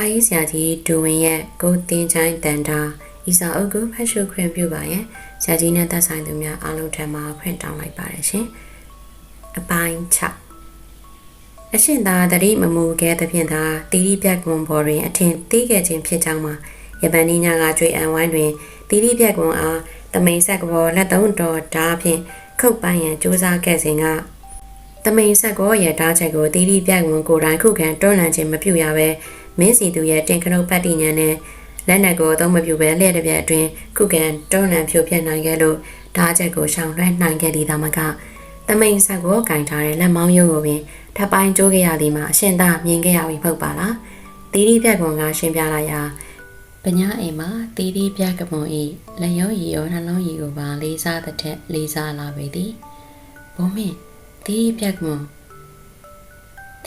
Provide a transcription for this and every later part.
စာရေးဆရာကြီးဒူဝင်ရဲ့ကိုတင်ချိုင်းတန်တာဤစာအုပ်ကိုဖတ်ရှုခွင့်ပြုပါရန်ဆရာကြီးနဲ့သက်ဆိုင်သူများအားလုံးထံမှခွင့်တောင်းလိုက်ပါတယ်ရှင်အပိုင်း6အရှင်သာတတိမမူခဲ့သဖြင့်သာတီရီပြက်ကွန်ဘော်တွင်အထင်သေးခဲ့ခြင်းဖြစ်ကြောင်းမှာယပန်နီညာကကြွေအံဝိုင်းတွင်တီရီပြက်ကွန်အားတမိန်ဆက်ကဘော်လက်သုံးတော်ဓာဖြင့်ခုတ်ပိုင်းရန်စူးစမ်းခဲ့စဉ်ကတမိန်ဆက်ကောရဲ့ဓာချက်ကိုတီရီပြက်ကွန်ကိုယ်တိုင်ခုခံတွန်းလှန်ခြင်းမပြုရဘဲ မင်းစီသူရဲ့တင်ခနုတ်ပတ်တိညာနဲ့လက်နက်ကိုအသုံးမပြုဘဲလျှက်တစ်ပြက်အတွင်းခုခံတွန်းလှန်ဖြိုဖျက်နိုင်ခဲ့လို့ဓာချက်ကိုရှောင်လွှဲနိုင်ခဲ့သည်သာမကတမိန်ဆက်ကိုကင်ထားတဲ့လက်မောင်းရုပ်ကိုပင်ထပ်ပိုင်းကျိုးခဲ့ရသည်မှာအရှင်သာမြင်ခဲ့ရပြီမဟုတ်ပါလားတီရီပြက်ကွန်ကရှင်းပြလိုက်ရာပညာအိမ်မှာတီရီပြက်ကမွန်ဤလက်ရောရည်ရောနှလုံးရည်ကိုပါလေးစားတဲ့ထက်လေးစားလာပေသည်ဘုံမင်းတီရီပြက်ကမွန်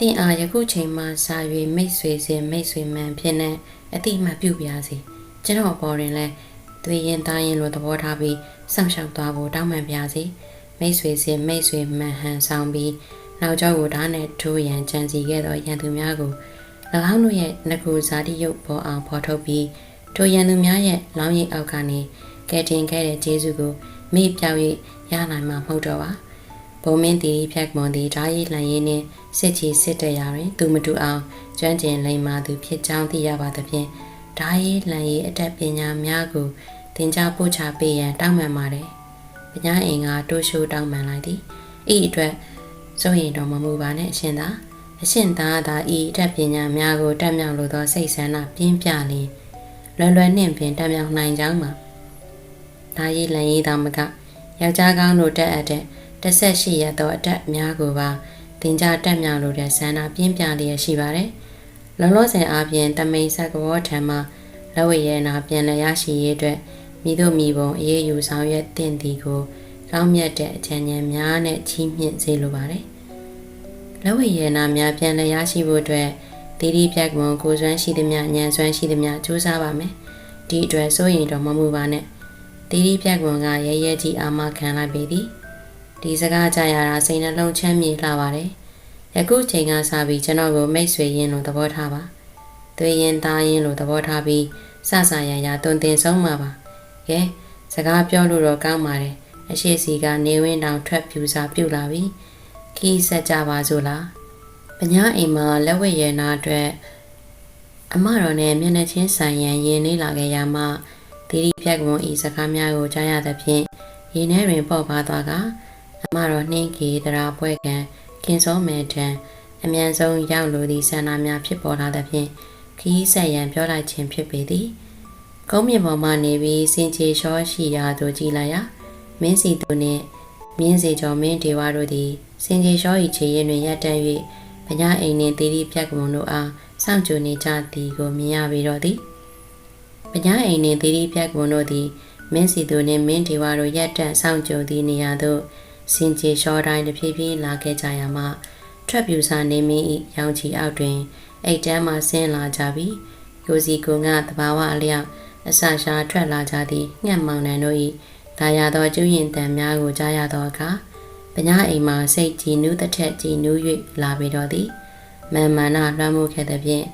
တင်အားယခုချိန်မှစာ၍မိတ်ဆွေစဉ်မိတ်ဆွေမှန်ဖြစ်နေအတိမတ်ပြုပြစီကျွန်တော်ပေါ်ရင်လဲသွေရင်သားရင်လိုသဘောထားပြီးစောင့်ရှောက်သွားဖို့တောင်းပန်ပြစီမိတ်ဆွေစဉ်မိတ်ဆွေမှန်ဟန်ဆောင်ပြီးနောက်ကျောကိုဓာတ်နဲ့ထိုးရန်ကြံစီခဲ့သောရန်သူများကို၎င်းတို့ရဲ့ငကူဇာတိယုတ်ပေါ်အောင်ဖော်ထုတ်ပြီးထိုရန်သူများရဲ့လောင်းရိပ်အောက်ကနေကဲတင်ခဲ့တဲ့ဂျေဇုကိုမိပြောက်၍ရနိုင်မှာမဟုတ်တော့ပါ ဘုံမင်းတီဖြတ်မွန်တီဓာရီလှန်ရင်းနှင့်စစ်ချီစစ်တရာတွင် သူမတူအောင်ကျွမ်းကျင်လိမ္မာသူဖြစ်ကြောင်းသိရပါသဖြင့်ဓာရီလှန်ရည်အတတ်ပညာများကိုသင်ကြားပို့ချပေးရန်တောင်းပန်ပါတယ်။ပညာအင်ကတိုးရှိုးတောင်းပန်လိုက်သည်။ဤအတွက်စိုးရင်တော်မမူပါနဲ့အရှင်သာအရှင်သာသာဤအတတ်ပညာများကိုတက်မြောက်လိုသောစိတ်ဆန္ဒပြင်းပြလျင်လွယ်လွယ်နှင့်ပင်တက်မြောက်နိုင်ကြောင်းမှာဒါရီလန်ရေးတော်မကယောက်ျားကောင်းတို့တက်အပ်တဲ့ တစ်ဆက်ရှိရသောအတက်များကိုပါတင်ကြတက်မြောက်လိုတဲ့ဆန္ဒပြင်းပြလျက်ရှိပါတယ်။လောလောဆယ်အားဖြင့်တမိန်ဆက်ကဘောထံမှလက်ဝဲရဲနာပြန်လည်ရရှိရေးအတွက်မိတို့မိဘုံအေးအေးယူဆောင်ရွက်တင်သည်ကိုကောင်းမြတ်တဲ့အကြံဉာဏ်များနဲ့ချီးမြှင့်စေလိုပါတယ်။လက်ဝဲရဲနာများပြန်လည်ရရှိဖို့အတွက်တီတီပြက်မွန်ကိုစွမ်းရှိသမျှဉာဏ်စွမ်းရှိသမျှကြိုးစားပါမယ်။ဒီအတွက်စိုးရင်တော့မမှုပါနဲ့။တီတီပြက်မွန်ကရဲရဲကြီးအာမခံလိုက်ပေသည်။ ဒီစကားကြရတာစိတ်နှလုံးချမ်းမြေလှပါတယ်။ယခုချိန်ကစပြီးကျွန်တော်ကိုမိတ်ဆွေရင်းလို့သဘောထားပါ။သွေးရင်သားရင်လို့သဘောထားပြီးစဆာရရတွင်တင်ဆုံးမှာပါ။ကဲစကားပြောလို့တော့ကောင်းပါတယ်။အရှိစီကနေဝင်းတောင်ထွက်ပြူစာပြုတ်လာပြီ။ခီးဆက်ကြပါစို့လား။ပညာအိမ်မှာလက်ဝဲရနာအတွက်အမတော်နဲ့မျက်နှာချင်းဆိုင်ရန်ရင်နေလာခဲ့ရမှတီရီဖြတ်ကွန်ဤစကားများကိုကြားရသဖြင့်ရင်ထဲတွင်ပေါ့ပါသွားက အမတော်နှင်းကေတရာပွဲကံကင်းစောမဲထံအမြန်ဆုံးရောက်လိုသည့်ဆန္ဒများဖြစ်ပေါ်လာသဖြင့်ခီးဆက်ရန်ပြောလိုက်ခြင်းဖြစ်ပေသည်ကုန်းမြင့်ပေါ်မှနေပြီးစင်ချေလျှောရှိရာသို့ကြည်လာရာမင်းစီသူနှင့်မြင်းစီကျော်မင်းဒေဝတို့သည်စင်ချေလျှော၏ခြေရင်တွင်ရပ်တန့်၍ပညာအိမ်နှင့်တီရီပြက်ကမုံတို့အားစောင့်ကြိုနေကြသည်ကိုမြင်ရပြီတော့သည်ပညာအိမ်နှင့်တီရီပြက်ကမုံတို့သည်မင်းစီသူနှင့်မင်းဒေဝတို့ရက်တန့်စောင့်ကြိုသည့်နေရာသို့ စင်ကြေလျှောတိုင်းတဖြည်းဖြည်းလာခဲ့ကြရမှထွက်ပြူစာနေမင်း၏ရောင်ချီအောက်တွင်အိတ်တန်းမှဆင်းလာကြပြီးကိုစီကုံကတဘာဝအလျောက်အဆရှာထွက်လာကြသည့်ငှက်မောင်နှံတို့၏ဒါရသောကျူးရင်တံများကိုကြားရသောအခါပညာအိမ်မှာစိတ်ကြည်နူးတစ်ထက်ကြည်နူး၍လာပေတော့သည်မန်မာနာလွှမ်းမိုးခဲ့သဖြင့်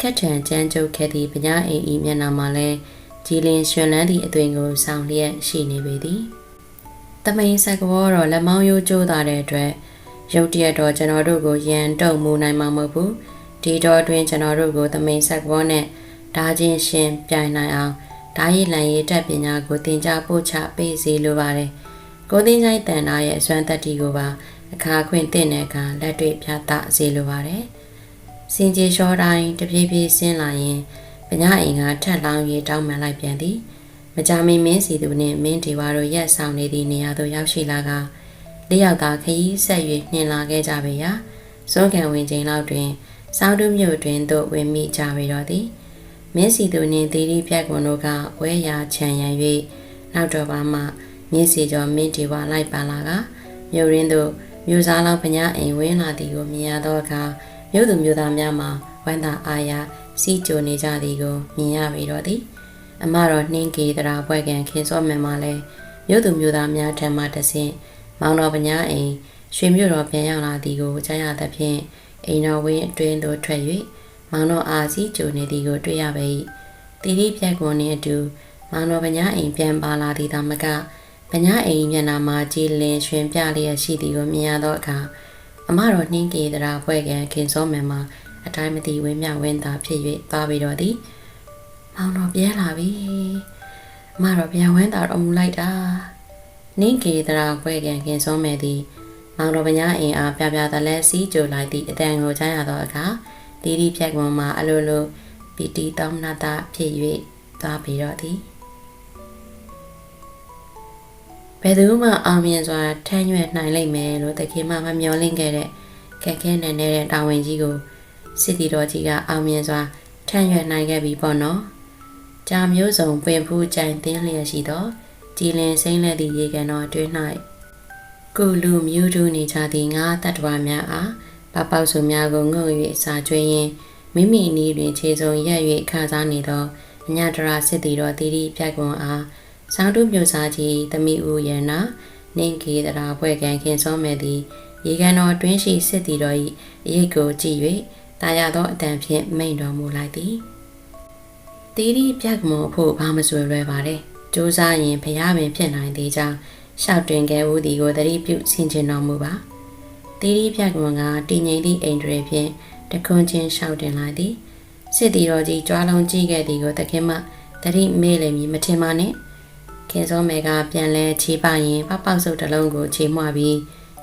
ခက်ထန်ကြမ်းကြုတ်ခဲ့သည့်ပညာအိမ်ဤမျက်နှာမှာလည်းကြည်လင်ရွှင်လန်းသည့်အသွင်ကိုဆောင်လျက်ရှိနေပေသည် တမိန်ဆက်ကောတော့လက်မောင်းရိုးကျိုးသားတဲ့အတွက်ရုတ်တရက်တော့ကျွန်တော်တို့ကိုရန်တုံမူနိုင်မှာမဟုတ်ဘူးဒီတော့တွင်ကျွန်တော်တို့ကိုတမိန်ဆက်ကောနဲ့ဓာချင်းရှင်ပြိုင်နိုင်အောင်ဓာရည်လန်ရည်တက်ပညာကိုသင်ကြားပို့ချပေးစီလိုပါတယ်။ကိုသိန်းဆိုင်တန်နာရဲ့အစွမ်းတက်တီကိုပါအခါခွင့်တင့်တဲ့အခါလက်တွေ့ပြသစေလိုပါတယ်။စင်ကြီးလျှောတိုင်းတပြေးပြေးဆင်းလာရင်ပညာအိမ်ကထက်လောင်းရေးတောင်းမှန်လိုက်ပြန်သည်။ မကြမီမင်းစီသူနှင့်မင်းဒီဝါတို့ရက်ဆောင်နေသည့်နေရာသို့ရောက်ရှိလာကလေးယောက်သာခရီးဆက်၍နှင်လာခဲ့ကြပေရာစွန်ကန်ဝင်ချိန်လောက်တွင်စောင်းတုမြို့တွင်သို့ဝင်မိကြပေတော့သည်။မင်းစီသူနှင့်သီရိပြက်ကွန်တို့ကဝဲရာခြံရံ၍နောက်တော့ပါမှမြင့်စီကျော်မင်းဒီဝါလိုက်ပါလာကမြို့ရင်းသို့မြို့စားလောက်ပညာအိမ်ဝင်းလာသည်ကိုမြင်ရသောအခါမြို့သူမြို့သားများမှာဝမ်းသာအားရစီးကြိုနေကြသည်ကိုမြင်ရပြီတော့သည် အမတော်နှင်းကေတရာပွဲကန်ခင်စောမယ်မှာလဲမြို့သူမြို့သားများထံမှတဆင့်မောင်တော်ပညာအိမ်ရွှေမြို့တော်ပြန်ရောက်လာသည်ကိုကြားရသဖြင့်အိမ်တော်ဝင်းအတွင်းသို့ထွက်၍မောင်တော်အားစီကြိုနေသည်ကိုတွေ့ရပေ၏တီတီပြက်ကွန်နှင့်အတူမောင်တော်ပညာအိမ်ပြန်ပါလာသည်သာမကပညာအိမ်မျက်နှာမှာကြည်လင်ရွှင်ပြလျက်ရှိသည်ကိုမြင်ရသောအခါအမတော်နှင်းကေတရာဖွဲ့ကံခင်စောမယ်မှာအတိုင်းမသိဝင်းမြဝင်းသာဖြစ်၍သွားပြီးတော့သည် မောင်တော်ပြန်လာပြီအမတော်ပြန်ဝင်းသာတော်မူလိုက်တာနှင်းကေတရာဖွဲ့ကံခင်စောမယ်သည်မောင်တော်ပညာအင်အားပြပြတလဲစီးကြိုလိုက်သည့်အတန်ကိုကြားရသောအခါတီတီဖြတ်ကွန်မှာအလိုလိုပီတီတောင်းနာတာဖြစ်၍သွားပြီးတော့သည်ဘယ်သူမှအောင်မြင်စွာထမ်းရွက်နိုင်လိမ့်မယ်လို့တခင်မှမမျှော်လင့်ခဲ့တဲ့ခက်ခဲနေနေတဲ့တာဝန်ကြီးကိုစစ်တီတော်ကြီးကအောင်မြင်စွာထမ်းရွက်နိုင်ခဲ့ပြီပေါ့နော်။ ကြာမျိုးစုံပင်ဖူးကြိုင်တင်းလျက်ရှိသောကြည်လင်စိမ့်လက်သည့်ရေကန်တော်အတွင်း၌ကုလူမျိုးတူနေကြသည့်ငါးတတ္တဝါများအားပပောက်စုများကိုငုံ၍စာကျွေးရင်းမိမိနီးတွင်ခြေစုံရက်၍ခါစားနေသောအညတရာစစ်တီတော်တီတီပြတ်ကွန်အားဆောင်းတုမြို့စားကြီးတမိဦးရနာနင်းကေတရာဖွဲ့ကန်ခင်စောမဲ့သည်ရေကန်တော်တွင်းရှိစစ်တီတော်၏အရေးကိုကြည့်၍တာရသောအတန်ဖြင့်မိန်တော်မူလိုက်သည် တီတီပြတ်ကွန်ဖို့ဘာမဆွေလွယ်ပါတဲ့စူးစားရင်ဖျားပင်ဖြစ်နိုင်သေးကြောင်းရှောက်တွင်ခဲ့ဦးသည်ကိုသတိပြုဆင်ခြင်တော်မူပါတီတီပြတ်ကွန်ကတည်ငြိမ်သည့်အိမ်တွေဖြင့်တခွန်းချင်းရှောက်တင်လာသည်စစ်တီတော်ကြီးကြွားလုံးကြည့်ခဲ့သည်ကိုသခင်မသတိမေ့လိမ့်မည်မထင်ပါနဲ့ခင်စောမဲကပြန်လဲချီးပါရင်ပပောက်စုပ်တစ်လုံးကိုချေမွပြီး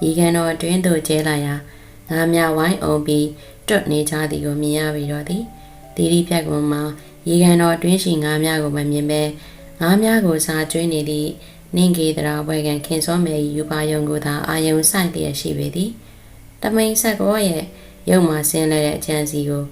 ရီကန်တော်အတွင်းသို့ကျဲလာရာငါများဝိုင်းအောင်ပြီးတွတ်နေကြသည်ကိုမြင်ရပြီးတော့သည်တီတီပြတ်ကွန်မှာ ရီကန်တော်အတွင်းရှိငါများကိုမမြင်ပဲငါများကိုစာကျွေးနေသည့်နင်းကေတရာဘွဲကန်ခင်စောမဲယူပါယုံကိုသာအာယုံဆိုင်တည်ရှိပေသည်တမိန်ဆက်ကောရဲ့ရုပ်မှဆင်းလဲတဲ့အချမ်းစီကို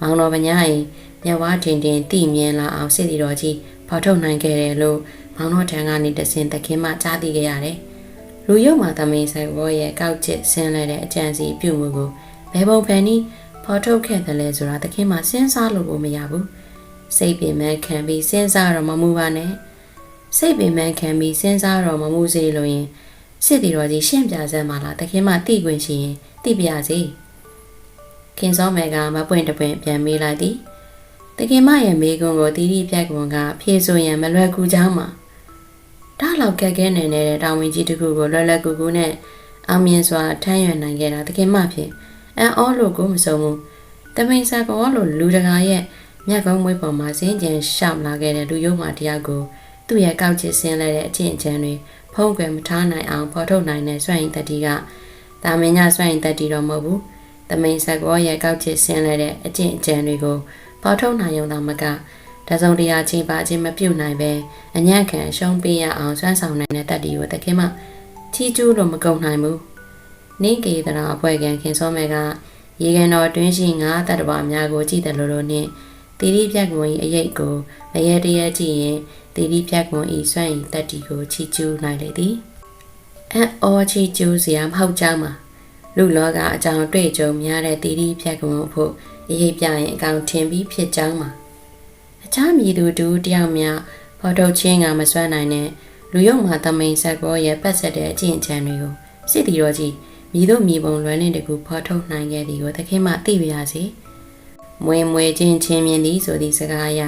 မောင်တော်ပညာရင်မြဝါတင်တင်တိမြင်လာအောင်စစ်တီတော်ကြီးဖော်ထုတ်နိုင်ခဲ့တယ်လို့မောင်တော်ထံကနေတစင်တခင်မှကြားသိခဲ့ရတယ်။လူရုပ်မှတမိန်ဆက်ကောရဲ့ကောက်ချစ်ဆင်းလဲတဲ့အချမ်းစီပြုမှုကိုဘယ်ပုံဖန်နီးဖော်ထုတ်ခဲ့တယ်လဲဆိုတာတခင်မှစဉ်းစားလို့ကိုမရဘူး။ စိတ်ပင်မခံပြီးစဉ်းစားတော့မမှုပါနဲ့။စိတ်ပင်မခံပြီးစဉ်းစားတော့မမှုစေလို့ရင်စစ်တီတော်ကြီးရှင်းပြစမ်းပါလားတခင်မှတိခွင့်ရှိရင်တိပြစေ။ခင်စောမယ်ကမပွင့်တပွင့်ပြန်မေးလိုက်သည်တခင်မရဲ့မေးခွန်းကိုတီတီပြက်ကွန်ကဖြေဆိုရန်မလွယ်ကူကြောင်းမှာဒါလောက်ကက်ခဲနေနေတဲ့တောင်ဝင်ကြီးတစ်ခုကိုလွယ်လွယ်ကူကူနဲ့အောင်မြင်စွာထမ်းရွက်နိုင်ခဲ့တာတခင်မဖြစ်အန်အောလို့ကိုမစုံဘူးတမိန်စာကောလို့လူတကာရဲ့ မြတ်ကုန်းမွေးပေါ်မှာစင်းကြံရှောက်လာခဲ့တဲ့လူယုံမှတရားကိုသူ့ရဲ့ကောက်ချစ်ဆင်းလဲတဲ့အကျင့်အချမ်းတွေဖုံးကွယ်မထားနိုင်အောင်ဖော်ထုတ်နိုင်တဲ့စွန့်ရင်တတိကတာမင်ညစွန့်ရင်တတိတော့မဟုတ်ဘူးတမိန်ဆက်ကောရဲ့ကောက်ချစ်ဆင်းလဲတဲ့အကျင့်အကြံတွေကိုပေါ်ထုတ်နိုင်ုံသာမကတစုံတရာချိန်ပါခြင်းမပြုတ်နိုင်ပဲအညံ့ခံရှုံးပေးရအောင်စွမ်းဆောင်နိုင်တဲ့တက်တီကိုတခင်မချီကျူးလို့မကုန်နိုင်ဘူးနင်းကေတရာအဖွဲ့ကန်ခင်စောမဲကရေကန်တော်တွင်းရှိငါးတတ္တဝါများကိုကြည့်တယ်လို့လို့နှင့် တီရီပြက်ကွန်၏အရေးကိုမရေတရကြည့်ရင်တီရီပြက်ကွန်၏စွန့်၏တက်တီကိုချီကျူးနိုင်လေသည်အံ့အောချီကျူးစရာမဟုတ်ကြောင်းမှာလူလောကအကြောင်းတွေ့ကြုံများတဲ့တီတီဖြတ်ကုံဖို့ရေးပြရင်အကောင်ထင်ပြီးဖြစ်ကြောင်းမှာအခြားမြည်သူတူတယောက်များဖော်ထုတ်ချင်းကမစွမ်းနိုင်တဲ့လူယုံမှာတမိန်ဆက်ကောရဲ့ပတ်ဆက်တဲ့အကျင့်ချမ်းတွေကိုစစ်တီတော်ကြီးမြည်တို့မြည်ပုံလွယ်လင့်တကူဖော်ထုတ်နိုင်ခဲ့သည်ကိုသခင်မသိပါရစေ မွေမွေချင်းချင်းမြင်သည်ဆိုသည့်စကားအရ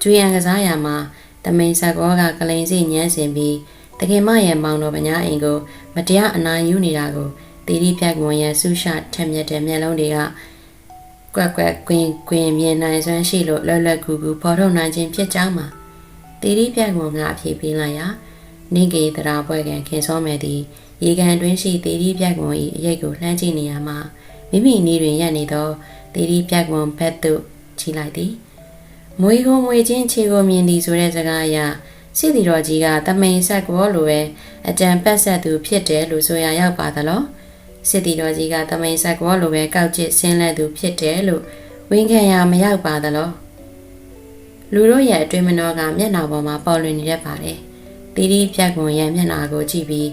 ကျွေးရန်ကစားရမှာတမိန်ဆက်ကောကကလိန်စီညမ်းစင်ပြီးတခင်မရဲ့မောင်တော်ပညာအိမ်ကိုမတရားအနာယူနေတာကိုတီတီပြက်ကွန်ရဲ့ဆူရှထက်မြက်တဲ့မျက်လုံးတွေကကွက်ကွက်ကွင်းကွင်းမြင်နိုင်စွမ်းရှိလို့လွယ်လွယ်ကူကူပေါ်ထုတ်နိုင်ခြင်းဖြစ်ကြောင်းမှာတီတီပြက်ကွန်ကအဖြေပေးလိုက်ရာနင်းကေတရာပွဲကန်ခင်စောမယ်သည်ရေကန်တွင်းရှိတီတီပြက်ကွန်၏အရေးကိုလှမ်းကြည့်နေရမှာ မိမိနီးတွင်ရက်နေသောတီတီပြက်ကွန်ဘက်သို့ချီလိုက်သည်မွေကိုမွေချင်းခြေကိုမြင်သည်ဆိုတဲ့စကားအရစစ်တီတော်ကြီးကတမိန်ဆက်ကောလိုပဲအကြံပတ်ဆက်သူဖြစ်တယ်လို့ဆိုရရောက်ပါသလားစစ်တီတော်ကြီးကတမိန်ဆက်ကောလိုပဲကောက်ကျစ်ဆင်းလဲသူဖြစ်တယ်လို့ဝန်ခံရမရောက်ပါသလားလူတို့ရဲ့အတွင်းမနောကမျက်နှာပေါ်မှာပေါ်လွင်နေရပါတယ်တီတီဖြတ်ကွန်ရဲ့မျက်နှာကိုကြည့်ပြီး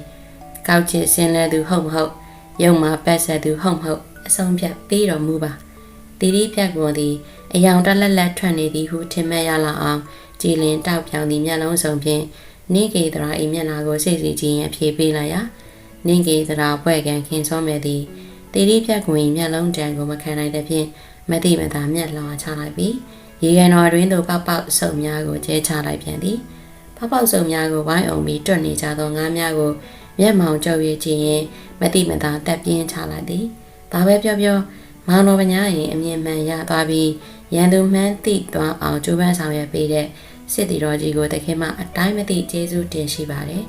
ကောက်ကျစ်ဆင်းလဲသူဟုတ်မဟုတ်ရုံမှာပတ်ဆက်သူဟုတ်မဟုတ် အဆုံးဖြတ်ပေးတော်မူပါတီတီဖြတ်ကွန်သည်အယောင်တက်လက်လက်ထွက်နေသည်ဟုထင်မဲ့ရလာအောင်ကြည်လင်တောက်ပြောင်သည့်မျက်လုံးစုံဖြင့်နေကေတရာအိမျက်နှာကိုစိတ်စီချင်းအဖြေပေးလိုက်ရာနင်းကေသရာဘွဲ့ကန်ခင်စောမဲ့သည်တီရီပြက်ကွင်မျက်လုံးတံကိုမခံနိုင်တဲ့ဖြင့်မတိမသာမျက်လောင်ချလိုက်ပြီးရေကန်တော်တွင်သို့ပေါက်ပေါက်စုံများကိုကျဲချလိုက်ပြန်သည်ပေါက်ပေါက်စုံများကိုဝိုင်းအောင်ပြီးတွတ်နေကြသောငါးများကိုမျက်မှောင်ကြောက်ရခြင်းရင်မတိမသာတက်ပြင်းချလိုက်သည် ဒါပဲပြောပြောမောင်တော်ပညာရင်အမြင်မှန်ရသွားပြီးရန်သူမှန်းသိသွားအောင်ကြိုးပမ်းဆောင်ရွက်ပေးတဲ့စစ်တီတော်ကြီးကိုတခင်မအတိုင်းမသိကျေးဇူးတင်ရှိပါတယ်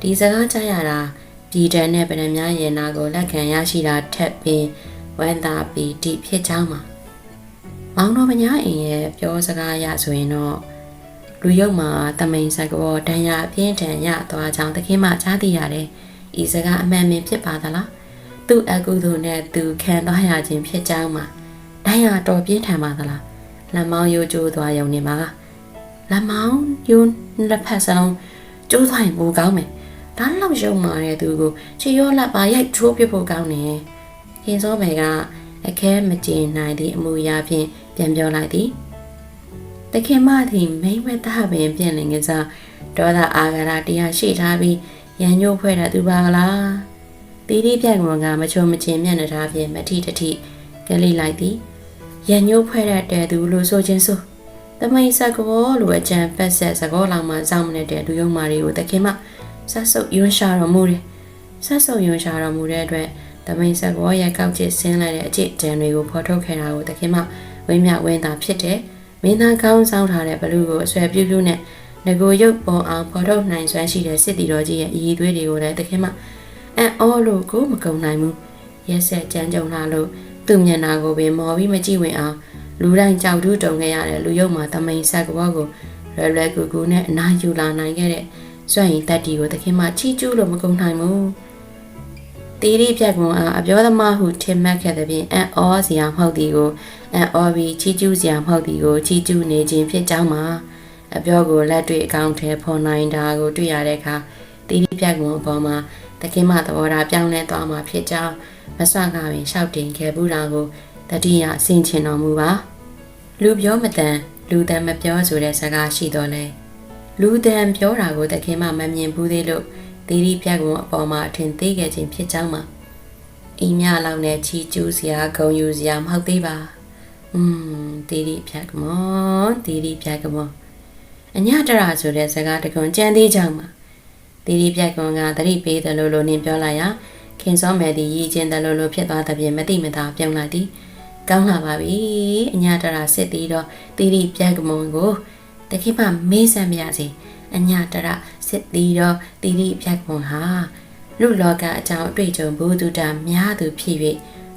ဒီစကားကြားရတာပြည်တန်နဲ့ဗရမများရင်နာကိုလက်ခံရရှိတာထက်ပင်ဝမ်းသာပြီးဒီဖြစ်ချောင်းမှာမောင်တော်ပညာအင်ရဲ့ပြောစကားရဆိုရင်တော့လူရုပ်မှာတမိန်စကောတန်ရအပြင်းထန်ရသွားကြောင်းတခင်မကြားသိရတယ်ဤစကားအမှန်ပင်ဖြစ်ပါသလား သူ့အကုသိုလ်နဲ့သူခံသွားရခြင်းဖြစ်ကြောင်းမှာတန်ရတော်ပြင်းထန်ပါသလားလက်မောင်းရိုးကျိုးသွားရုံနဲ့မှာလက်မောင်းယွန်းလက်ဖက်စလုံးကျိုးသွားရင်ပိုကောင်းမယ်ဒါလောက်ရုံမာတဲ့သူကိုချီရောလက်ပါရိုက်ချိုးပြဖို့ကောင်းတယ်ခင်စောမယ်ကအခဲမကျင်နိုင်သည့်အမူအရာဖြင့်ပြန်ပြောလိုက်သည်တခင်မသည်မိမ့်မသားပင်ပြင်လင်ကစားဒေါသအာဃာတတရားရှိထားပြီးရန်ညို့ဖွဲ့တဲ့သူပါကလား တီတီပြက်ကွန်ကမချုံမချင်းမျက်နှာထားဖြင့်မထီတထီကလေးလိုက်သည်ရန်ညို့ဖွဲ့တဲ့တဲသူလို့ဆိုခြင်းဆိုတမိန်စကောလိုအကြံပက်ဆက်စကောလောင်မှစောင့်မနေတဲ့လူယုံမာတွေကိုတခင်မဆက်ဆုပ်ယွန်းရှာတော်မူတယ်ဆက်ဆုပ်ယွန်းရှာတော်မူတဲ့အတွက်တမိန်ဆက်ကောရဲ့ကောက်ကျစ်ဆင်းလိုက်တဲ့အကျစ်ဒဏ်တွေကိုဖော်ထုတ်ခဲ့တာကိုတခင်မဝင်းမြဝင်းသာဖြစ်တယ်မင်းသားကောင်းဆောင်ထားတဲ့ဘလူးကိုအဆွဲပြုတ်ပြုတ်နဲ့ငကိုရုပ်ပေါ်အောင်ဖော်ထုတ်နိုင်စွမ်းရှိတဲ့စစ်တီတော်ကြီးရဲ့အည်သွေးတွေကိုလည်းတခင်မ အံ့ဩလို့ကိုမကုံနိုင်ဘူးရက်ဆက်ကြမ်းကြုံလာလို့သူ့မျက်နှာကိုပင်မော်ပြီးမကြည့်ဝင်အောင်လူတိုင်းကြောက်တူးတုံခဲ့ရတဲ့လူရုပ်မှာတမိန်ဆက်ကောကိုလွယ်လွယ်ကူကူနဲ့အနာယူလာနိုင်ခဲ့တဲ့စွန့်ရင်တက်တီကိုတခင်မချီကျူးလို့မကုံနိုင်ဘူးတီရီပြက်ကွန်အားအပြောသမားဟုထင်မှတ်ခဲ့တဲ့ပြင်အံ့ဩစရာမဟုတ်သည်ကိုအံ့ဩပြီးချီကျူးစရာမဟုတ်သည်ကိုချီကျူးနေခြင်းဖြစ်ကြောင်းမှာအပြောကိုလက်တွေ့အကောင့်ထဲဖော်နိုင်တာကိုတွေ့ရတဲ့အခါတီရီပြက်ကွန်အပေါ်မှာ တခင်မသဘောထားပြောင်းလဲသွားမှာဖြစ်ကြောင်းမဆွကပင်ရှောက်တင်ခဲ့ဘူးတာကိုတတိယဆင်ချင်တော်မူပါလူပြောမတန်လူတန်မပြောဆိုတဲ့စကားရှိတော့လဲလူတန်ပြောတာကိုတခင်မမမြင်ဘူးသေးလို့တီရီပြက်ကွန်အပေါ်မှာအထင်သေးခဲ့ခြင်းဖြစ်ကြောင်းမှာအင်းမြလောက်နဲ့ချီကျူးစရာဂုံယူစရာမဟုတ်သေးပါอืมတီရီပြက်ကမောတီရီပြက်ကမောအညတရဆိုတဲ့စကားတကွန်ကြံသေးကြောင်းမှာ တီရီပြက်ကွန်ကသတိပေးတယ်လို့လို့နင်ပြောလိုက်ရခင်စောမယ်ဒီရည်ချင်းတယ်လို့လို့ဖြစ်သွားတဲ့ပြင်မတိမသာပြုံးလိုက်သည်ကောင်းလာပါပြီအညတရစစ်သေးတော့တီရီပြက်ကမွန်ကိုတခိမမေးစမ်းပြစီအညတရစစ်သေးတော့တီရီပြက်ကမွန်ဟာလူလောကအကြောင်းအတွေ့အကြုံဘုဒ္ဓတာများသူဖြစ်၍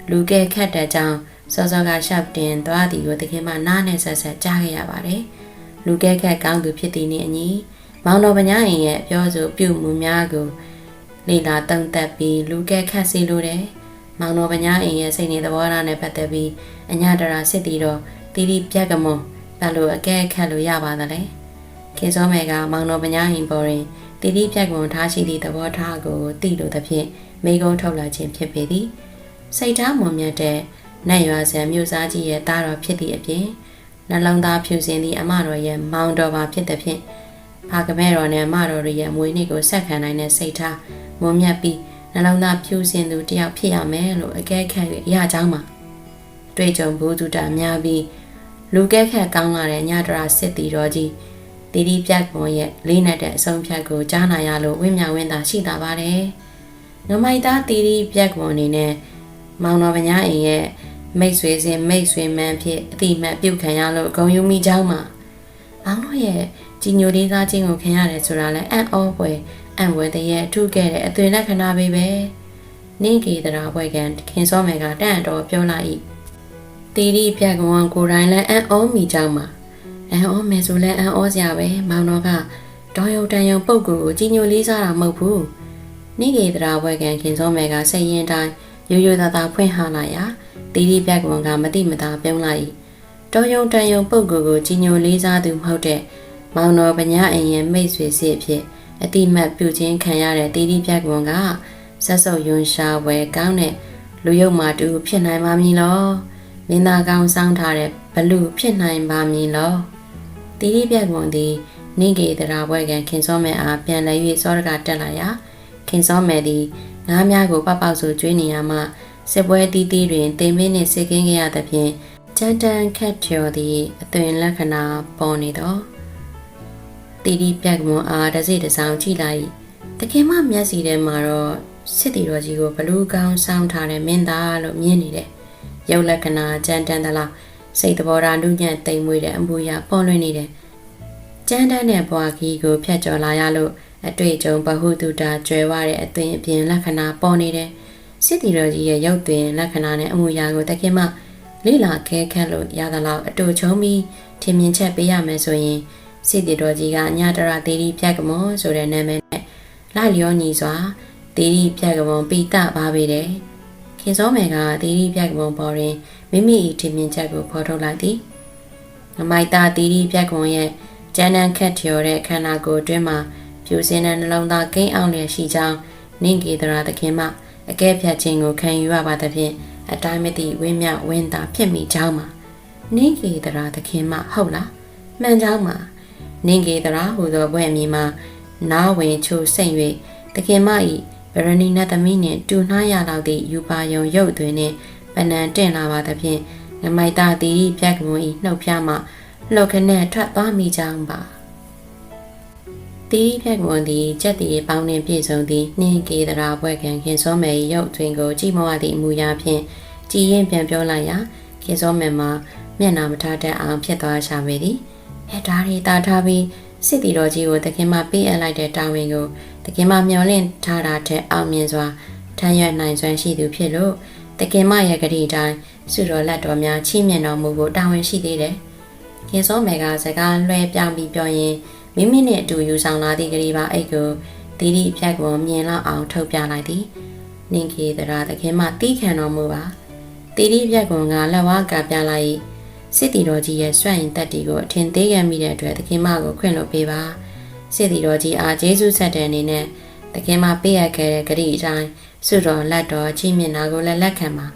လူကဲခတ်တဲ့ကြောင်းစောစောကရှောက်တင်သွားသည်ကိုတခင်မနားနဲ့ဆက်ဆက်ကြားခဲ့ရပါတယ်လူကဲခတ်ကောင်းသူဖြစ်သည်နှင့်အညီ မောင်တော်ပညာရင်ရဲ့ပြောဆိုပြုမှုများကိုလေလာတုံသက်ပြီးလူကဲခတ်စီလိုတယ်မောင်တော်ပညာအင်ရဲ့စိတ်နေသဘောထားနဲ့ပတ်သက်ပြီးအညာတရာစစ်တီတော့တီတီပြက်ကမွန်ဘယ်လိုအကဲခတ်လို့ရပါသလဲခင်စောမဲကမောင်တော်ပညာအင်ပေါ်ရင်တီတီပြက်ကမွန်ထားရှိသည့်သဘောထားကိုသိလို့သဖြင့်မိကုံးထုတ်လာခြင်းဖြစ်ပေသည်စိတ်ထားမွန်မြတ်တဲ့နတ်ရွာဆန်မြို့စားကြီးရဲ့သားတော်ဖြစ်သည့်အပြင်နှလုံးသားဖြူစင်သည့်အမတော်ရဲ့မောင်တော်ပါဖြစ်သဖြင့် ဖာကမဲတော်နဲ့အမတော်ရဲ့မွေးနေ့ကိုဆက်ခံနိုင်တဲ့စိတ်ထားမွန်မြတ်ပြီးနှလုံးသားဖြူစင်သူတယောက်ဖြစ်ရမယ်လို့အကဲခတ်ရရကြောင်းပါတွေ့ကြုံဘူးသူတာများပြီးလူကဲခတ်ကောင်းလာတဲ့ညတရာစစ်တီတော်ကြီးတီတီပြတ်ပေါ်ရဲ့လေးနက်တဲ့အဆုံးဖြတ်ကိုကြားနာရလို့ဝင်းမြောင်ဝင်းသာရှိတာပါတယ်။ငမိုက်သားတီတီပြတ်ပေါ်အနေနဲ့မောင်တော်ပညာအိမ်ရဲ့မိတ်ဆွေစဉ်မိတ်ဆွေမှန်ဖြစ်အတိမတ်ပြုတ်ခံရလို့ဂုံယူမိကြောင်းမှာမောင်တို့ရဲ့ ကြီးညိုလေးစားခြင်းကိုခံရတယ်ဆိုတာလဲအံ့ဩဖွယ်အံ့ဝဲတဲ့ရဲ့အထုခဲ့တဲ့အသွင်လက္ခဏာပဲပဲနင်းကေတရာဘွဲကန်ခင်စောမယ်ကတန့်တော်ပြောလာ၏တီရီပြက်ကောင်ကိုယ်တိုင်လည်းအံ့ဩမိကြောင်းမှာအံ့ဩမယ်ဆိုလဲအံ့ဩစရာပဲမောင်တော်ကတောင်ယုံတန်ယုံပုတ်ကိုကြီးညိုလေးစားတာမဟုတ်ဘူးနင်းကေတရာဘွဲကန်ခင်စောမယ်ကစိတ်ရင်တိုင်းရိုးရိုးသားသားဖွင့်ဟလာရာတီရီပြက်ကောင်ကမတိမတာပြုံးလိုက်၏တောင်ယုံတန်ယုံပုတ်ကိုကြီးညိုလေးစားသူမဟုတ်တဲ့ မောင်တော်ပညာအင်ရဲ့မိတ်ဆွေစီအဖြစ်အတိမတ်ပြုခြင်းခံရတဲ့တီတီပြက်ကွန်ကဆက်စုပ်ယွန်ရှာဝဲကောင်းတဲ့လူယုံမာတူဖြစ်နိုင်ပါမည်လောမင်းသားကောင်းစောင်းထားတဲ့ဘလူဖြစ်နိုင်ပါမည်လောတီတီပြက်ကွန်သည်နိဂေတရာဘွဲကန်ခင်စောမဲအားပြန်လည်၍စောရကတက်လာရာခင်စောမဲသည်ငားများကိုပပောက်ဆိုကျွေးနေရမှစစ်ပွဲတီးတီးတွင်တင်မင်းနှင့်စစ်ကင်းခဲ့ရသဖြင့်ကြမ်းတမ်းခက်ဖြော်သည့်အသွင်လက္ခဏာပေါ်နေတော့ တီတီပြက်ကမွန်အားတစ်စိတစ်ဆောင်ကြည့်လိုက်တခင်မမျက်စီထဲမှာတော့စစ်တီတော်ကြီးကိုဘလူးကောင်းဆောင်းထားတဲ့မင်းသားလို့မြင်နေတယ်ရုပ်လက္ခဏာကြမ်းတမ်းသလားစိတ်တော်ဓာတ်နုညံ့တိမ်မွေးတဲ့အမူအရာပေါ်လွင်နေတယ်ကြမ်းတမ်းတဲ့ဘွားကြီးကိုဖျက်ကျော်လာရလို့အတွေ့အကြုံဘဟုတုတာကျွဲဝတဲ့အသွင်အပြင်လက္ခဏာပေါ်နေတယ်စစ်တီတော်ကြီးရဲ့ရုပ်သွင်လက္ခဏာနဲ့အမူအရာကိုတခင်မလိလာခဲခက်လို့ရသလောက်အတူချုံပြီးထင်မြင်ချက်ပေးရမယ်ဆိုရင် စစ်တီတော်ကြီးကညတရသေးဒီပြက်ကမောဆိုတဲ့နာမည်နဲ့လိုက်လျောညီစွာသေးဒီပြက်ကမောပိတပါပေတယ်ခင်စောမယ်ကသေးဒီပြက်ကမောပေါ်ရင်မိမိထင်မြင်ချက်ကိုဖော်ထုတ်လိုက်သည်အမိုက်သားသေးဒီပြက်ကမောရဲ့ကျန်းတန်းခက်ထျော်တဲ့ခန္ဓာကိုယ်အတွင်းမှာပြူစင်းတဲ့နှလုံးသားကိန်းအောင်လျက်ရှိကြောင်းနင့်ကေတရာသခင်မအကဲဖြတ်ခြင်းကိုခံယူရပါသဖြင့်အတိုင်းမသိဝင်းမြဝင်းသာဖြစ်မိကြောင်းမှာနင့်ကေတရာသခင်မဟုတ်လားမှန်ကြောင်းမှာ နင့်ကေတရာဟူသောဘွဲ့အမည်မှာနားဝင်ချိုစိတ်၍သခင်မ၏ဗရဏီနတ်သမီးနှင့်တူနှားရလောက်သည့်ယူပါယုံရုပ်သွင်းနှင့်ပနံတင့်လာပါသဖြင့်ငမိုက်သားတီရီပြက်ကမွန်၏နှုတ်ဖျားမှလှုပ်ခနဲ့ထွက်သွားမိကြောင်းပါတီးဖြက်ကွန်သည်ကြက်တီပေါင်းနှင့်ပြည့်စုံသည့်နှင်းကေတရာဘွဲ့ခံခင်စောမယ်ရုပ်တွင်ကိုကြည်မဝသည့်အမူအရာဖြင့်ကြည်ရင်ပြန်ပြောလိုက်ရာခင်စောမယ်မှာမျက်နာမထားတတ်အောင်ဖြစ်သွားရှာပေသည် အဲဒါရီတာထားပြီးစစ်တီတော်ကြီးကိုတခင်မပေးအပ်လိုက်တဲ့တာဝန်ကိုတခင်မမျောလင့်ထားတာထက်အောင်မြင်စွာထမ်းရွက်နိုင်စွမ်းရှိသူဖြစ်လို့တခင်မရဲ့ဂရီတိုင်းစုတော်လက်တော်များချီးမြှင့်တော်မူဖို့တာဝန်ရှိသေးတယ်ခင်စောမယ်ကစကားလွှဲပြောင်းပြီးပြောရင်မိမိနဲ့အတူယူဆောင်လာသည့်ကလေးပါအိတ်ကိုတီတီဖြတ်ကိုမြင်လောက်အောင်ထုတ်ပြလိုက်သည်နင်ခေတရာသခင်မတီးခံတော်မူပါတီတီဖြတ်ကွန်ကလက်ဝါးကပြလိုက် စစ်တီတော်ကြီးရဲ့စွန့်ရင်တက်တီကိုအထင်သေးခံမိတဲ့အတွက်သခင်မကိုခွင့်လွှတ်ပေးပါစစ်တီတော်ကြီးအားကျေးဇူးဆက်တဲ့အနေနဲ့သခင်မပေးရခဲ့တဲ့ဂရိအတိုင်းစွတော်လက်တော်ချီးမြှင့်တာကိုလည်းလက်ခံပါ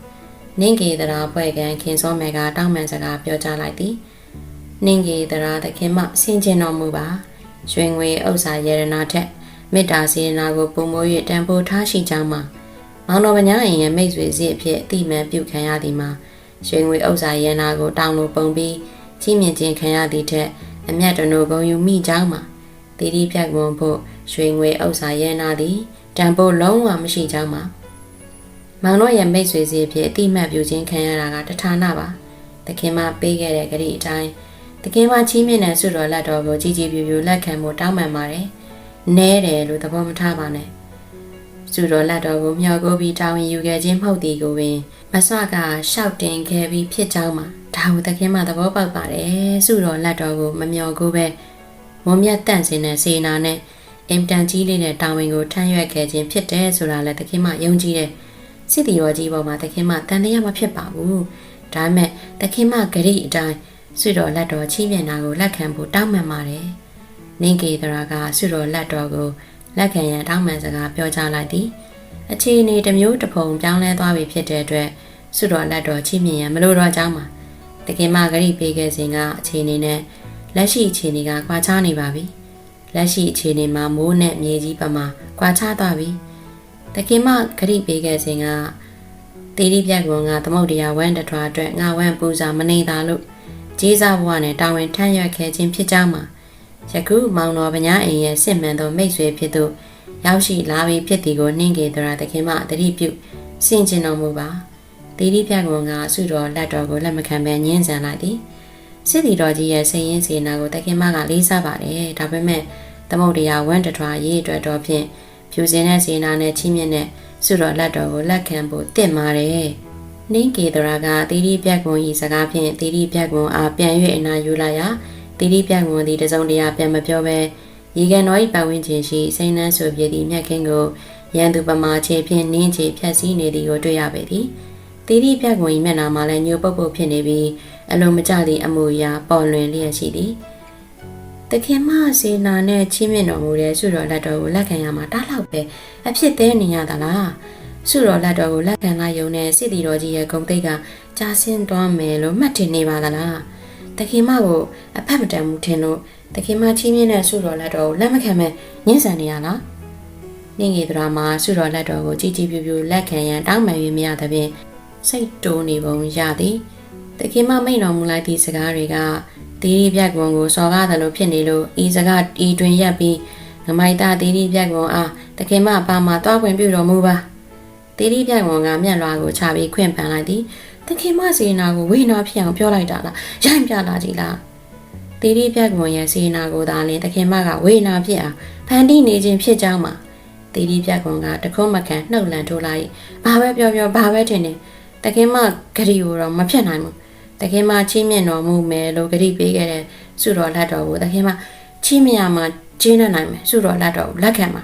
နင်ကေတရာဖွဲ့ကန်ခင်စောမယ်ကတောင်းပန်စကားပြောကြားလိုက်သည်နင်ကေတရာသခင်မဆင်ကျင်တော်မူပါရွှေငွေဥစ္စာယေရနာထက်မေတ္တာစေနာကိုပုံမိုး၍တန်ဖိုးထားရှိကြောင်းမှာမောင်တော်မညာအိမ်ရဲ့မိတ်ဆွေစီအဖြစ်အတိမန်ပြုခံရသည်မှာ ရွှေငွေဥစ္စာယေနာကိုတောင်းလို့ပုံပြီးကြီးမြင့်ခြင်းခံရသည့်ထက်အမျက်တနိုးကုန်ယူမိကြောင်းမှာတီတီဖြတ်ကုန်ဖို့ရွှေငွေဥစ္စာယေနာသည်တန်ဖိုးလုံးဝမရှိကြောင်းမှာမောင်တော်ရဲ့မိတ်ဆွေစီအဖြစ်အတိမတ်ပြုခြင်းခံရတာကတဌာနပါတခင်မပေးခဲ့တဲ့ဂရီအတိုင်းတကင်းမချီးမြှင့်တဲ့ဆုတော်လက်တော်ကိုကြီးကြီးပြူပြူလက်ခံဖို့တောင်းပန်ပါတယ်။နဲတယ်လို့သဘောမထားပါနဲ့။ဆုတော်လက်တော်ကိုမျှော်ကိုပြီးတာဝန်ယူခဲ့ခြင်းမဟုတ်သည်ကိုပင် မဆကရှောက်တင်ခဲ့ပြီးဖြစ်ကြောင်းမှာဒါဟုတကင်းမသဘောပေါက်ပါတယ်။ဆုတော်လက်တော်ကိုမမျှော်ကိုပဲမွန်မြတ်တန့်စင်တဲ့စေနာနဲ့အင်တန်ကြီးလေးတဲ့တာဝန်ကိုထမ်းရွက်ခဲ့ခြင်းဖြစ်တယ်ဆိုတာလည်းတခင်မယုံကြည်တယ်။စစ်တီရောကြီးပေါ်မှာတခင်မတန်တရားမဖြစ်ပါဘူး။ဒါပေမဲ့တခင်မဂရိအတိုင်းဆွေတော်လက်တော်ချီးမြှင့်တာကိုလက်ခံဖို့တောင်းပန်ပါတယ်။နင်းကေတရာကဆွေတော်လက်တော်ကိုလက်ခံရန်တောင်းပန်စကားပြောကြားလိုက်သည်။ အခြေအနေတစ်မျိုးတစ်ပုံပြောင်းလဲသွားပြီဖြစ်တဲ့အတွက်ဆွေတော်လက်တော်ချီးမြှင့်ရန်မလိုတော့ကြောင်းပါ။တကယ်မှဂရိပေးခဲ့စဉ်ကအခြေအနေနဲ့လက်ရှိအခြေအနေကကွာခြားနေပါပြီ။လက်ရှိအခြေအနေမှာမိုးနဲ့မြေကြီးပမာကွာခြားသွားပြီ။တကယ်မှဂရိပေးခဲ့စဉ်ကတေးဒီပြက်ကောင်ကသမုတ်တရားဝမ်းတထွားအတွက်ငါဝမ်းပူစာမနေတာလို့ကြီးစားဘဝနဲ့တာဝန်ထမ်းရွက်ခဲ့ခြင်းဖြစ်ကြောင်းမှာယခုမောင်တော်ဗညာအိမ်ရဲ့စစ်မှန်သောမိတ်ဆွေဖြစ်သူ ရောက်ရှိလာပြီဖြစ်သည်ကိုနှင်းကေတရာသခင်မတတိပြုစင်ကျင်တော်မူပါတီတီပြကွန်ကဆုတော်လက်တော်ကိုလက်မခံဘဲညှင်းဆန်လိုက်သည်စစ်တီတော်ကြီးရဲ့စိတ်ရင်းစေနာကိုသခင်မကလေးစားပါတယ်ဒါပေမဲ့သမုတ်တရားဝမ်းတထွာရေးအတွက်တော်ဖြင့်ဖြူစင်တဲ့စေနာနဲ့ချင်းမြင့်တဲ့ဆုတော်လက်တော်ကိုလက်ခံဖို့တင့်ပါတယ်နင်းကေတရာကတီတီပြက်ကွန်ဤစကားဖြင့်တီတီပြက်ကွန်အားပြန်၍အနာယူလာရာတီတီပြက်ကွန်သည်တစုံတရာပြန်မပြောဘဲ ရေကန်တော်၏ပတ်ဝန်းကျင်ရှိစိန်နှန်းဆိုပြသည့်မြက်ခင်းကိုရန်သူပမာချေဖြင့်နင်းချေဖြတ်စည်းနေသည်ကိုတွေ့ရပေသည်တီတီပြက်ကွန်၏မျက်နှာမှာလည်းညိုပုတ်ပုတ်ဖြစ်နေပြီးအလုံးမကျသည့်အမူအရာပေါ်လွင်လျက်ရှိသည်တခင်မစေနာနဲ့ချင်းမြင့်တော်မူတဲ့ဆုတော်လက်တော်ကိုလက်ခံရမှာတားလောက်ပဲအဖြစ်သေးနေရသလားစုတော်လက်တော်ကိုလက်ခံလိုက်ယုံနဲ့စစ်တီတော်ကြီးရဲ့ဂုံတိတ်ကကြားဆင်းသွားမယ်လို့မှတ်တင်နေပါသလားတခင်မကိုအဖက်မတန်မှုထင်လို့ တခင်မချင်းမြင့်တဲ့စုတော်လက်တော်ကိုလက်မခံမဲ့ညှင်းဆန်နေရလားနင်းငယ်ဒရာမှာစုတော်လက်တော်ကိုကြည်ကြည်ပြူပြူလက်ခံရန်တောင်းပန်၍မရသဖြင့်စိတ်တိုးနေပုံရသည်တခင်မမိန်တော်မူလိုက်သည့်စကားတွေကတီရီပြက်ကွန်ကိုစော်ကားတယ်လို့ဖြစ်နေလို့ဤစကားဤတွင်ရက်ပြီးငမိုက်သားတီရီပြက်ကွန်အားတခင်မပါမှာတွားခွင့်ပြုတော်မူပါတီရီပြက်ကွန်ကမျက်လွှာကိုချပြီးခွင့်ပန်လိုက်သည်တခင်မစေနာကိုဝိနာဖြစ်အောင်ပြောလိုက်တာလားရိုင်းပြလာကြည်လား တီရီပြက်ကွန်ရဲ့စေနာကိုသာလင်တခင်မကဝိနာဖြစ်အောင်ဖန်တီးနေခြင်းဖြစ်ကြောင်းမှာတီရီပြက်ကွန်ကတခုံးမခံနှုတ်လန်ထိုးလိုက်ဘာပဲပြောပြောဘာပဲထင်နေတခင်မဂရီကိုတော့မဖြစ်နိုင်ဘူးတခင်မချင်းမြင့်တော်မူမယ်လို့ဂရီပေးခဲ့တဲ့စုတော်လက်တော်ကိုတခင်မချင်းမြတ်မှာကျင်းနေနိုင်မယ်စုတော်လက်တော်ကိုလက်ခံပါ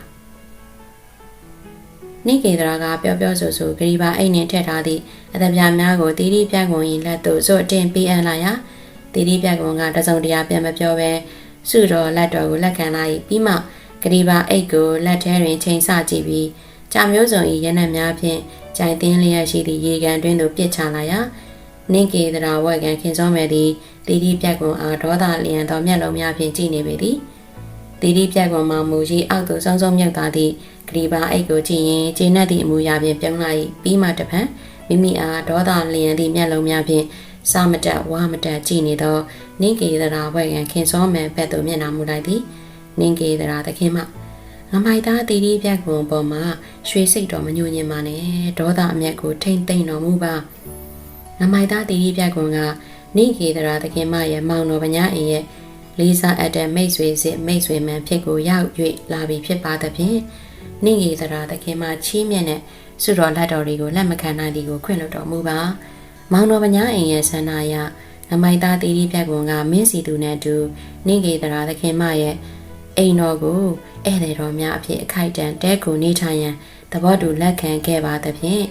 နိကေတရာကပြောပြောဆိုဆိုဂရီပါအိတ်နဲ့ထည့်ထားသည့်အသက်ပြားများကိုတီတီပြတ်ကွန်ရင်လက်သို့ဇွတ်တင်ပေးအပ်လာရာ တီတီပြတ်ကွန်ကတစုံတရာပြန်မပြောပဲစုတော်လက်တော်ကိုလက်ခံလိုက်ပြီးမှဂရီပါအိတ်ကိုလက်ထဲတွင်ချိန်ဆကြည့်ပြီးကြာမျိုးစုံ၏ရနက်များဖြင့်ကြိုင်တင်းလျက်ရှိသည့်ရေကန်တွင်သို့ပြစ်ချလာရာနင့်ကေတရာဝက်ကန်ခင်စောမယ်သည်တီတီပြတ်ကွန်အားဒေါသလျံသောမျက်လုံးများဖြင့်ကြည့်နေပေသည်တီတီပြတ်ကွန်မှမူရှိအောက်သို့စောင်းစောင်းမြုပ်သွားသည့်ဂရီပါအိတ်ကိုကြည့်ရင်ကျင်း내သည့်အမူအရာဖြင့်ပြုံးလိုက်ပြီးမှတပံမိမိအားဒေါသလျံသည့်မျက်လုံးများဖြင့် စာမတက်ဝါမတက်ကြည့်နေသောနင့်ကေတရာဝက်ကန်ခင်စောမယ်ဘက်သို့မျက်နှာမူလိုက်သည်နင့်ကေတရာသခင်မငမိုက်သားတီတီပြတ်ကွန်ပေါ်မှာရွှေစိတ်တော်မညှို့ညင်ပါနဲ့ဒေါသအမျက်ကိုထိမ့်သိမ့်တော်မူပါငမိုက်သားတီတီပြတ်ကွန်ကနိကေတရာသခင်မရဲ့မောင်တော်ဗညာအင်ရဲ့လေးစားအပ်တဲ့မိတ်ဆွေစစ်မိတ်ဆွေမှန်ဖြစ်ကိုရောက်၍လာပြီဖြစ်ပါသဖြင့်နိကေတရာသခင်မချီးမြှင့်တဲ့ဆုတော်လက်တော်တွေကိုလက်မခံနိုင်သည်ကိုခွင့်လွှတ်တော်မူပါ မောင်တော်ဗညာအင်ရဲ့ဆန္ဒအရငမိုက်သားတီတီပြတ်ကွန်ကမင်းစီသူနဲ့အတူနိကေတရာသခင်မရဲ့အိမ်တော်ကိုဧည့်သည်တော်များအဖြစ်အခိုက်အတန့်တဲကိုနေထိုင်ရန်သဘောတူလက်ခံခဲ့ပါသဖြင့်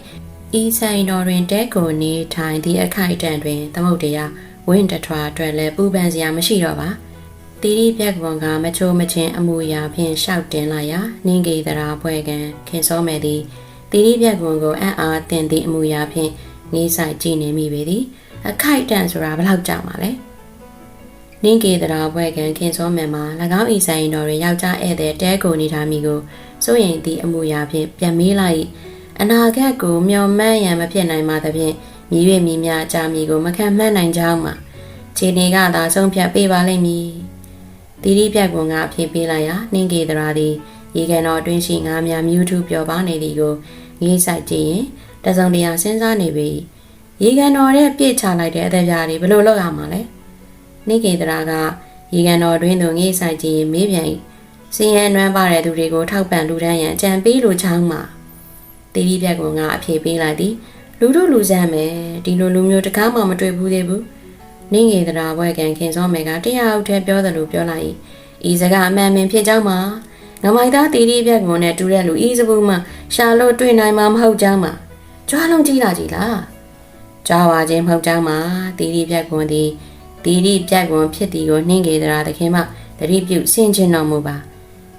ဤဆိုင်တော်တွင်တဲကိုနေထိုင်သည့်အခိုက်အတန့်တွင်သမုတ်တရားဝင်းတထွာအတွက်လည်းပူပန်စရာမရှိတော့ပါတီရီပြက်ကွန်ကမချိုးမချင်းအမှုရာဖြင့်ရှောက်တင်လာရာနင်းကေတရာပွဲကန်ခင်စောမယ်သည်တီရီပြက်ကွန်ကိုအံ့အားတင်သည့်အမှုရာဖြင့် ငေးဆိုင်ကြည့်နေမိပေသည်အခိုက်အတန့်ဆိုတာဘယ်လောက်ကြာမှာလဲနင်းကေတရာဘွဲကန်ခင်စောမယ်မှာ၎င်းဤဆိုင်တော်တွင်ယောက်ျားဧည့်သည်တဲကိုနေထားမိကိုစိုးရင်သည့်အမှုရာဖြင့်ပြန်မေးလိုက်အနာဂတ်ကိုမျော်မှန်းရန်မဖြစ်နိုင်ပါသဖြင့်မြည်၍မြည်များအကြမီကိုမခံမှန်းနိုင်ကြောင်းမှာခြေနေကသာဆုံးဖြတ်ပေးပါလိမ့်မည်တီရီပြက်ကွန်ကအဖြစ်ပေးလိုက်ရာနင်းကေတရာသည်ရေကန်တော်အတွင်းရှိငါးများမြူးထူးပျော်ပါနေသည်ကိုငေးဆိုင်ကြည့်ရင် တစုံတရာစဉ်းစားနေပြီရေကန်တော်ရဲ့ပြည့်ချလိုက်တဲ့အသက်ပြားတွေဘယ်လိုလုပ်ရမှာလဲနိကေတရာကရေကန်တော်တွင်သို့ငေးဆိုင်ကြည့်ရင်မေးပြန်စင်ရန်နွမ်းပါတဲ့သူတွေကိုထောက်ပံ့လူဒန်းရန်အကြံပေးလိုချောင်းမှာတီရီပြက်ကွန်ကအဖြေပေးလိုက်သည်လူတို့လူစမ်းမယ်ဒီလိုလူမျိုးတကားမှမတွေ့ဘူးသေးဘူးနင်းငယ်တရာဘွဲကန်ခင်စောမယ်ကတရားအုပ်ထဲပြောတယ်လို့ပြောလိုက်ဤစကားအမှန်ပင်ဖြစ်ကြောင်းမှာငမိုင်သားတီရီပြက်ကွန်နဲ့တူတဲ့လူဤစပူမှရှာလို့တွေ့နိုင်မှာမဟုတ်ကြောင်းမှာ ကြွားလုံးကြည့်လာကြည့်လားကြွားပါခြင်းမဟုတ်ကြောင်းမှာတီရီပြက်ကွန်သည်တီရီပြက်ကွန်ဖြစ်သည်ကိုနှင်းငယ်တရာသခင်မှတတိပြုဆင်ခြင်တော်မူပါ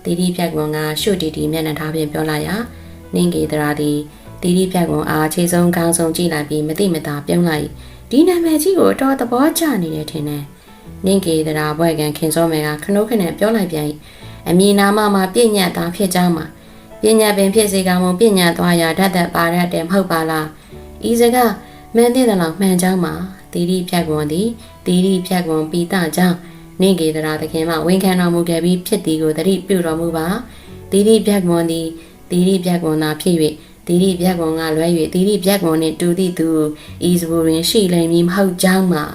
တီရီပြက်ကွန်ကရှုတီတီမျက်နှာထားဖြင့်ပြောလိုက်ရာနှင်းငယ်တရာသည်တီရီပြက်ကွန်အားခြေဆုံးကောင်းဆုံးကြည့်လိုက်ပြီးမတိမတာပြုံးလိုက်ဒီနာမည်ကြီးကိုတော့သဘောကျနေတယ်ထင်တယ်နင့်ကေတရာဘွဲကန်ခင်စောမယ်ကခနိုးခနဲ့ပြောလိုက်ပြန်အမည်နာမမှာပြည့်ညတ်သားဖြစ်ကြောင်းမှာ ပြည့်ညတ်ပင်ဖြစ်စေကောင်းမပြည့်ညတ်သွားရာဓာတ်သက်ပါရတယ်မဟုတ်ပါလားဤစကားမန်းတဲ့လောက်မှန်ကြောင်းမှာတီရီဖြတ်ကွန်သည်တီရီဖြတ်ကွန်ပီတာကြောင့်နင့်ကေတရာသခင်မှဝန်ခံတော်မူခဲ့ပြီးဖြစ်သည်ကိုတတိပြုတော်မူပါတီရီဖြတ်ကွန်သည်တီရီဖြတ်ကွန်သာဖြစ်၍တီရီပြက်ကွန်ကလွဲ၍တီရီပြက်ကွန်နှင့်တူသည့်သူဤစပူတွင်ရှိလိမ့်မည်မဟုတ်ကြောင်းမှာ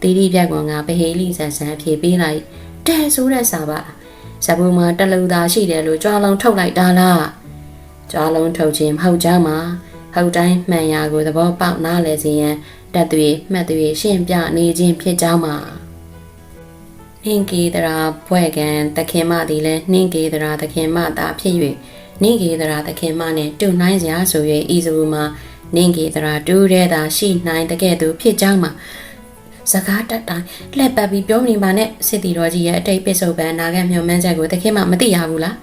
တီရီပြက်ကွန်ကပဟေလိဆန်ဆန်ဖြေပေးလိုက်တဲဆိုးတဲ့စာပါ ဇပူမှာတလူသာရှိတယ်လို့ကြွားလုံးထုတ်လိုက်တာလားကြွားလုံးထုတ်ခြင်းမဟုတ်ကြောင်းမှာဟုတ်တိုင်းမှန်ရာကိုသဘောပေါက်နားလည်စေရန်တက်သွေမှတ်သွေရှင်းပြနေခြင်းဖြစ်ကြောင်းမှာနှင်းကေတရာဘွဲ့ကန်တခင်မသည်လည်းနှင်းကေတရာတခင်မသာဖြစ်၍နင့်ကေတရာသခင်မနဲ့တူနိုင်စရာဆို၍ဤစဘူးမှာနင့်ကေတရာတူတဲ့သာရှိနိုင်တဲ့ကဲ့သို့ဖြစ်ကြောင်းမှာ စကားတက်တိုင်းလှက်ပတ်ပြီးပြောနေပါနဲ့စစ်တီတော်ကြီးရဲ့အတိတ်ပစ္စုပန်နာဂတ်မျှော်မှန်းချက်ကိုသခင်မမသိရဘူးလား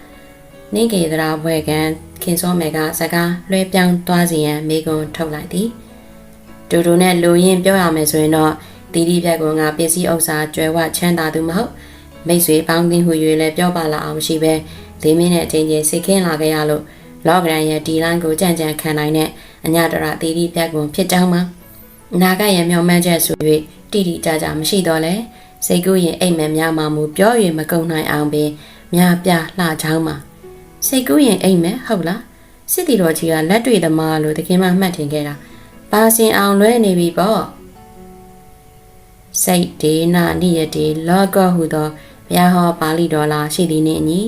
နင့်ကေတရာဘွဲကန်ခင်စောမယ်ကစကားလွှဲပြောင်းသွားစီရန်မိကွန်ထုတ်လိုက်သည်တူတူနဲ့လူရင်းပြောရမယ်ဆိုရင်တော့တီတီပြက်ကောင်ကပစ္စည်းဥစ္စာကျွဲဝချမ်းသာသူမဟုတ်မိတ်ဆွေပေါင်းတင်ဟူ၍လည်းပြောပါလာအောင်ရှိပဲလေးမင်းနဲ့အချင်းချင်းစိတ်ခင်းလာခဲ့ရလို့လော့ဂရန်ရဲ့ဒီလိုင်းကိုကြံ့ကြံ့ခံနိုင်တဲ့အညာတရတီတီပြက်ကွန်ဖြစ်ကြောင်းမှာအနာကရဲ့မျောမှန်းချက်ဆို၍ တိတိကျကျမရှိတော့လဲစိတ်ကူးရင်အိမ်မက်များမှမူပြော၍မကုန်နိုင်အောင်ပင်များပြလှချောင်းမှာစိတ်ကူးရင်အိမ်မက်ဟုတ်လားစစ်တီတော်ကြီးကလက်တွေ့သမားလို့တခင်မမှတ်ထင်ခဲ့တာပါစင်အောင်လွဲနေပြီပေါ့စိတ်ဒေနာနိယတေလောကဟုသောဘုရားဟောပါဠိတော်လာရှိသည်နှင့်အညီ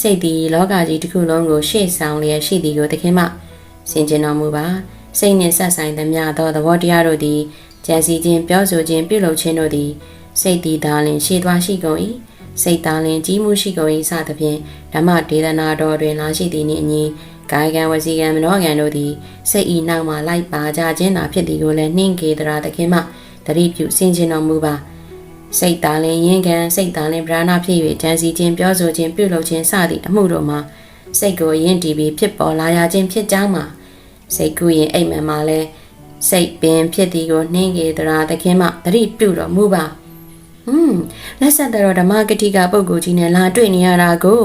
စိတ်သည်လောကကြီးတစ်ခုလုံးကိုရှေ့ဆောင်လျက်ရှိသည်ကိုတခင်မဆင်ခြင်တော်မူပါစိတ်နှင့်ဆက်ဆိုင်သမျှသောသဘောတရားတို့သည် ကြံစီခြင်းပြောဆိုခြင်းပြုလုပ်ခြင်းတို့သည်စိတ်တည်သာလင်ရှေ့သွားရှိကုန်၏စိတ်သားလင်ကြီးမှုရှိကုန်၏စသဖြင့်ဓမ္မဒေသနာတော်တွင်လာရှိသည်နှင့်အညီကာယကံဝစီကံမနောကံတို့သည်စိတ်ဤနောက်မှလိုက်ပါကြခြင်းသာဖြစ်သည်ကိုလည်းနှင်းကေတရာသခင်မှတတိပြုဆင်ခြင်တော်မူပါစိတ်သားလင်ရင်ကံစိတ်သားလင်ဗြဟ္မဏဖြစ်၍ကြံစီခြင်းပြောဆိုခြင်းပြုလုပ်ခြင်းစသည့်အမှုတို့မှာစိတ်ကိုယဉ်တည်ပြီးဖြစ်ပေါ်လာရခြင်းဖြစ်ကြောင်းမှာစိတ်ကူးရင်အိမ်မက်မှာလဲ စိတ်ပင်ဖြစ်သည်ကိုနှင်းကေတရာသခင်မှတတိပြုတော်မူပါဟွန်းလက်ဆက်တော်ဓမ္မဂတိကပုဂ္ဂိုလ်ကြီးနဲ့လာတွေ့နေရတာကို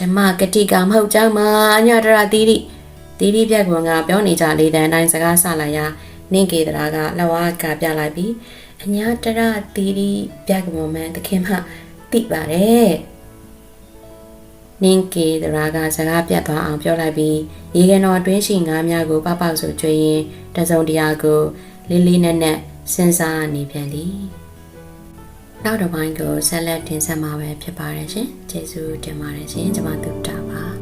ဓမ္မဂတိကမဟုတ်ကြောင်းမှာအညတရတိတိတိတိပြက်ကွန်ကပြောနေကြလေတဲ့အတိုင်းစကားဆလာရာနင့်ကေတရာကလက်ဝါးကပြလိုက်ပြီးအညာတရတိတိပြက်ကွန်မှန်သခင်မှသိပါတယ် နင်းကေတရာကစကားပြတ်သွားအောင်ပြောလိုက်ပြီးရေကန်တော်အတွင်းရှိငါးများကိုပပောက်ဆိုကျွေးရင်တစုံတရာကိုလေးလေးနက်နက်စဉ်းစားနေပြန်သည်နောက်တစ်ပိုင်းကိုဆက်လက်တင်ဆက်မှာပဲဖြစ်ပါတယ်ရှင်ကျေးဇူးတင်ပါတယ်ရှင်ကျွန်မတို့တာ